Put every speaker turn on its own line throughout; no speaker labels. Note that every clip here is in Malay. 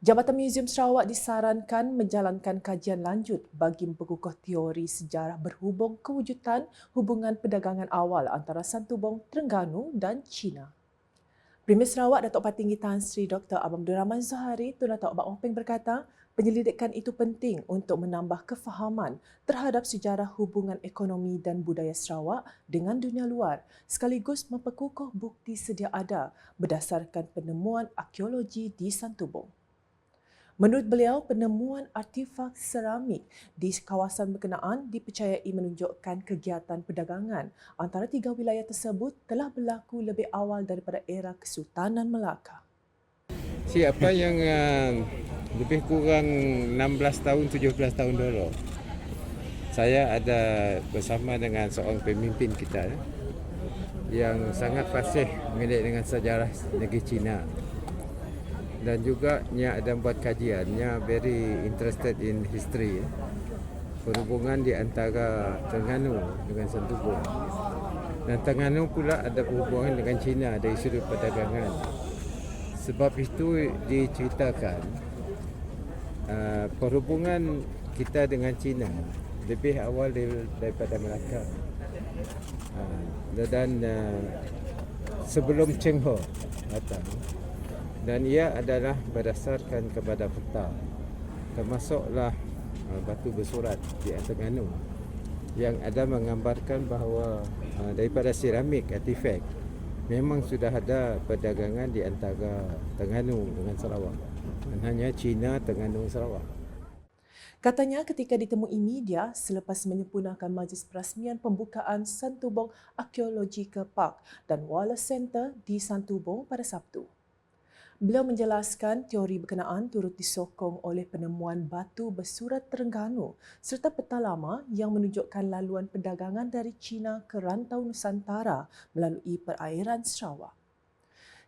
Jabatan Muzium Sarawak disarankan menjalankan kajian lanjut bagi memperkukuh teori sejarah berhubung kewujudan hubungan perdagangan awal antara Santubong, Terengganu dan China. Premier Sarawak Datuk Patinggi Tan Sri Dr. Abang Abdul Rahman Zahari Tun Datuk Abang Openg berkata, penyelidikan itu penting untuk menambah kefahaman terhadap sejarah hubungan ekonomi dan budaya Sarawak dengan dunia luar sekaligus memperkukuh bukti sedia ada berdasarkan penemuan arkeologi di Santubong. Menurut beliau, penemuan artifak seramik di kawasan berkenaan dipercayai menunjukkan kegiatan perdagangan antara tiga wilayah tersebut telah berlaku lebih awal daripada era Kesultanan Melaka.
Siapa yang uh, lebih kurang 16 tahun, 17 tahun dulu, saya ada bersama dengan seorang pemimpin kita eh, yang sangat fasih mengenai dengan sejarah negeri China dan juga nya ada buat kajian. Nya very interested in history perhubungan di antara Terengganu dengan Santubong dan Terengganu pula ada perhubungan dengan China dari sudut perdagangan. Sebab itu diceritakan uh, perhubungan kita dengan China lebih awal daripada Melaka. Uh, dan uh, sebelum Cheng Ho datang dan ia adalah berdasarkan kepada peta termasuklah uh, batu bersurat di Terengganu yang ada menggambarkan bahawa uh, daripada seramik artifak memang sudah ada perdagangan di antara Terengganu dengan Sarawak dan hanya China Terengganu Sarawak
Katanya ketika ditemui media selepas menyempurnakan majlis perasmian pembukaan Santubong Archaeological Park dan Wallace Center di Santubong pada Sabtu. Beliau menjelaskan teori berkenaan turut disokong oleh penemuan batu bersurat Terengganu serta peta lama yang menunjukkan laluan perdagangan dari China ke rantau Nusantara melalui perairan Sarawak.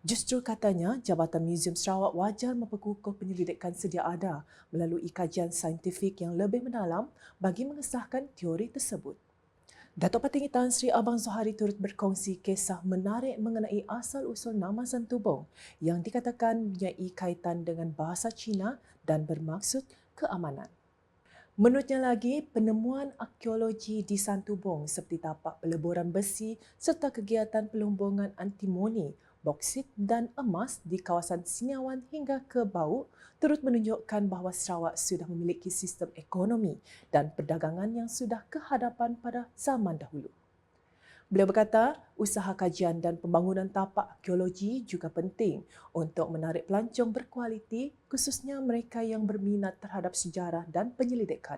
Justru katanya, Jabatan Muzium Sarawak wajar memperkukuh penyelidikan sedia ada melalui kajian saintifik yang lebih mendalam bagi mengesahkan teori tersebut. Datuk Patinggi Tan Sri Abang Zohari turut berkongsi kisah menarik mengenai asal-usul nama Santubong yang dikatakan mempunyai kaitan dengan bahasa Cina dan bermaksud keamanan. Menurutnya lagi, penemuan arkeologi di Santubong seperti tapak peleburan besi serta kegiatan pelumbungan antimoni boksit dan emas di kawasan Siniawan hingga ke Bau turut menunjukkan bahawa Sarawak sudah memiliki sistem ekonomi dan perdagangan yang sudah kehadapan pada zaman dahulu. Beliau berkata, usaha kajian dan pembangunan tapak arkeologi juga penting untuk menarik pelancong berkualiti khususnya mereka yang berminat terhadap sejarah dan penyelidikan.